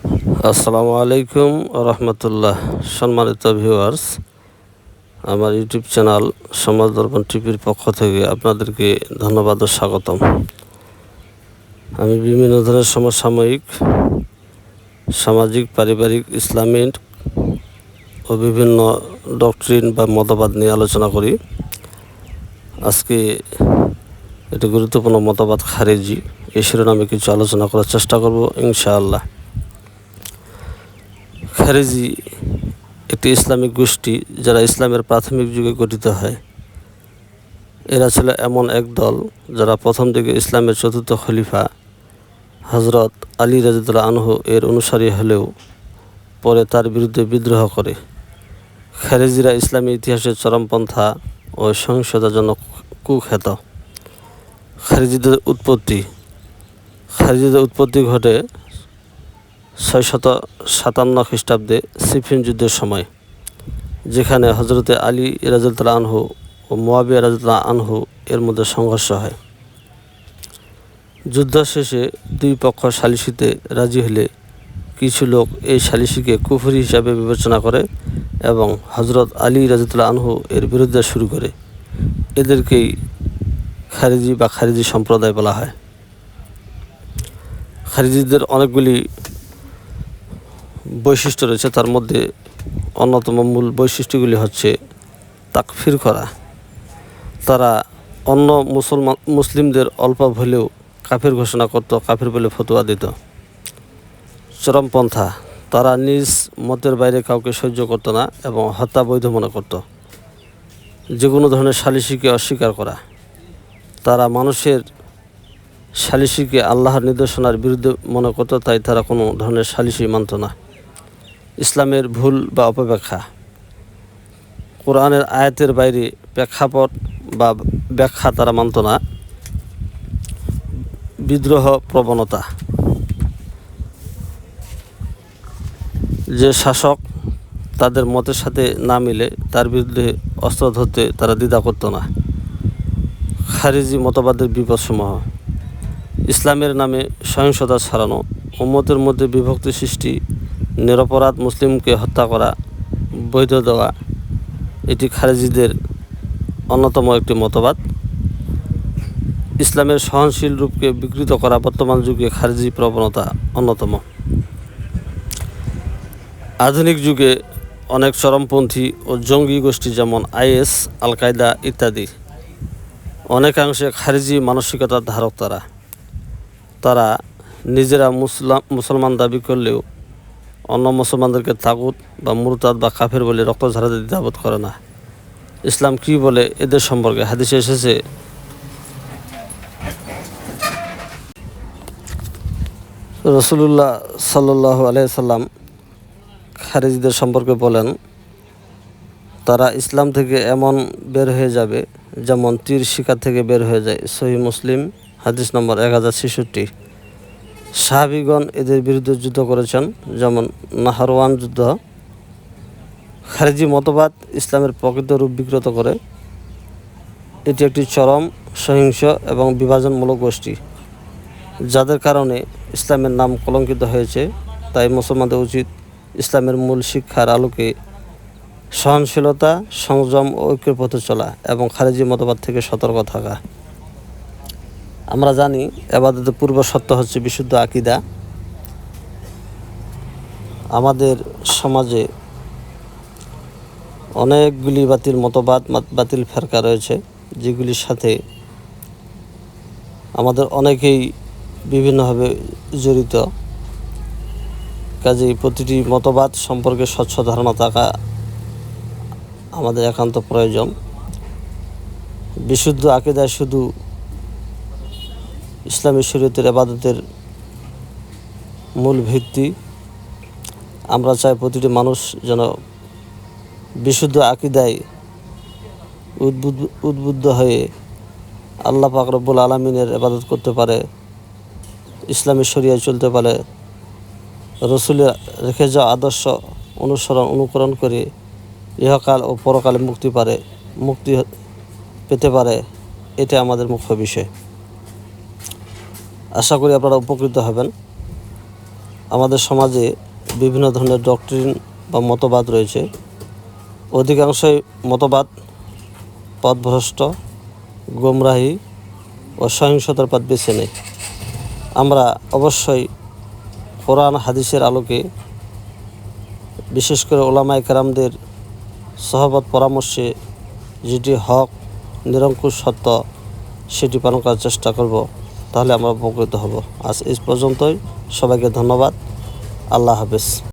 আসসালামু আলাইকুম রহমতুল্লাহ। সম্মানিত ভিউয়ার্স আমার ইউটিউব চ্যানেল সমাজ দর্পণ টিভির পক্ষ থেকে আপনাদেরকে ধন্যবাদ ও স্বাগতম। আমি বিভিন্ন ধরনের সমসাময়িক, সামাজিক, পারিবারিক, ইসলামিক ও বিভিন্ন ডক্টরিন বা মতবাদ নিয়ে আলোচনা করি। আজকে একটি গুরুত্বপূর্ণ মতবাদ খারেজি, এই শিরোনামে কিছু আলোচনা করার চেষ্টা করব ইনশাআল্লাহ। খারেজি একটি ইসলামিক গোষ্ঠী যারা ইসলামের প্রাথমিক যুগে গঠিত হয়। এরা ছিল এমন এক দল যারা প্রথম দিকে ইসলামের চতুর্থ খলিফা হজরত আলী রাজিদুল্লাহ আনহু এর অনুসারী হলেও পরে তার বিরুদ্ধে বিদ্রোহ করে। খারেজিরা ইসলামী ইতিহাসের চরমপন্থা ও সহিংসতার জন্য কুখ্যাত। খারিজিদের উৎপত্তি খারিজিদের উৎপত্তি ঘটে ছয়শত সাতান্ন খ্রিস্টাব্দে সিফিন যুদ্ধের সময়, যেখানে হজরতে আলী রাজুল্লাহ আনহু ও মোয়াবিয়া রাজুল্লাহ আনহু এর মধ্যে সংঘর্ষ হয়। যুদ্ধ শেষে দুই পক্ষ সালিসিতে রাজি হলে কিছু লোক এই সালিসিকে কুফরি হিসাবে বিবেচনা করে এবং হজরত আলী রাজুল্লাহ আনহু এর বিরুদ্ধে শুরু করে। এদেরকেই খারিজি বা খারিজি সম্প্রদায় বলা হয়। খারিজিদের অনেকগুলি বৈশিষ্ট্য রয়েছে, তার মধ্যে অন্যতম মূল বৈশিষ্ট্যগুলি হচ্ছে তাকফির করা। তারা অন্য মুসলমান, মুসলিমদের অল্প হলেও কাফির ঘোষণা করত, কাফির বলে ফতোয়া দিত। চরমপন্থা, তারা নিজ মতের বাইরে কাউকে সহ্য করত না এবং হত্যা বৈধ মনে করত। যে কোনো ধরনের সালিসিকে অস্বীকার করা। তারা মানুষের সালিসিকে আল্লাহর নির্দেশনার বিরুদ্ধে মনে করত, তাই তারা কোনো ধরনের সালিসি মানত না। ইসলামের ভুল বা অপব্যাখ্যা। কোরআনের আয়াতের বাইরে প্রেক্ষাপট বা ব্যাখ্যা তারা মানত না। বিদ্রোহ প্রবণতা। যে শাসক তাদের মতের সাথে না মিলে তার বিরুদ্ধে অস্ত্র ধরতে তারা দ্বিধা করতো না। খারিজি মতবাদের বিপদসমূহ। ইসলামের নামে সহিংসতা ছড়ানো, উম্মতের মধ্যে বিভক্তি সৃষ্টি নিরপরাধ মুসলিমকে হত্যা করা, বৈধ দেওয়া, এটি খারেজিদের অন্যতম একটি মতবাদ। ইসলামের সহনশীল রূপকে বিকৃত করা বর্তমান যুগে খারেজি প্রবণতা অন্যতম। আধুনিক যুগে অনেক চরমপন্থী ও জঙ্গি গোষ্ঠী যেমন আইএস আল কায়দা ইত্যাদি, অনেকাংশে খারিজি মানসিকতার ধারক তারা। তারা নিজেরা মুসলাম মুসলমান দাবি করলেও অন্য মুসলমানদেরকে তাগুত বা মুরতাদ বা কাফের বলে রক্ত ঝাড়াতে দ্বিধাবোধ করে না। ইসলাম কি বলে এদের সম্পর্কে হাদিসে এসেছে? রসুলুল্লাহ সাল্লাহ আলাইসাল্লাম খারিজিদের সম্পর্কে বলেন, তারা ইসলাম থেকে এমন বের হয়ে যাবে যেমন তীর শিকার থেকে বের হয়ে যায়। সহি মুসলিম, হাদিস নম্বর এক হাজার ছেষট্টি। সাহাবিগণ এদের বিরুদ্ধে যুদ্ধ করেছেন, যেমন নাহারওয়ান যুদ্ধ, খারেজি মতবাদ ইসলামের প্রকৃত রূপ বিকৃত করে। এটি একটি চরম, সহিংস এবং বিভাজনমূলক গোষ্ঠী, যাদের কারণে ইসলামের নাম কলঙ্কিত হয়েছে। তাই মুসলমানদের উচিত ইসলামের মূল শিক্ষার আলোকে সহনশীলতা, সংযম ও ঐক্যের পথে চলা এবং খারেজি মতবাদ থেকে সতর্ক থাকা। আমরা জানি এবাদতের পূর্ব সত্য হচ্ছে বিশুদ্ধ আকিদা। আমাদের সমাজে অনেকগুলি বাতিল মতবাদ বাতিল ফেরকা রয়েছে, যেগুলির সাথে আমাদের অনেকেই বিভিন্নভাবে জড়িত। কাজেই প্রতিটি মতবাদ সম্পর্কে স্বচ্ছ ধারণা থাকা আমাদের একান্ত প্রয়োজন। বিশুদ্ধ আকিদায় শুধু ইসলামী শরীয়তের আবাদতের মূল ভিত্তি। আমরা চাই প্রতিটি মানুষ যেন বিশুদ্ধ আকিদায় উদ্বুদ্ধ উদ্বুদ্ধ হয়ে আল্লাহ পাক রব্বুল আলমিনের আবাদত করতে পারে ইসলামী শরিয়ায় চলতে পারে, রসুলের রেখে যাওয়া আদর্শ অনুসরণ, অনুকরণ করে ইহকাল ও পরকালে মুক্তি পারে, মুক্তি পেতে পারে এটা আমাদের মুখ্য বিষয়। আশা করি আপনারা উপকৃত হবেন। আমাদের সমাজে বিভিন্ন ধরনের ডক্টরিন বা মতবাদ রয়েছে। অধিকাংশই মতবাদ পথভ্রষ্ট, গোমরাহি ও সহিংসতার পথ বেছে নেয়। আমরা অবশ্যই কোরআন, হাদিসের আলোকে বিশেষ করে ওলামায় কেরামদের সহবত পরামর্শে যেটি হক, নিরঙ্কুশ সত্য, সেটি পালন করার চেষ্টা করব। তাহলে আমরা উপকৃত হব। আজ এই পর্যন্তই। সবাইকে ধন্যবাদ। আল্লাহ হাফেজ।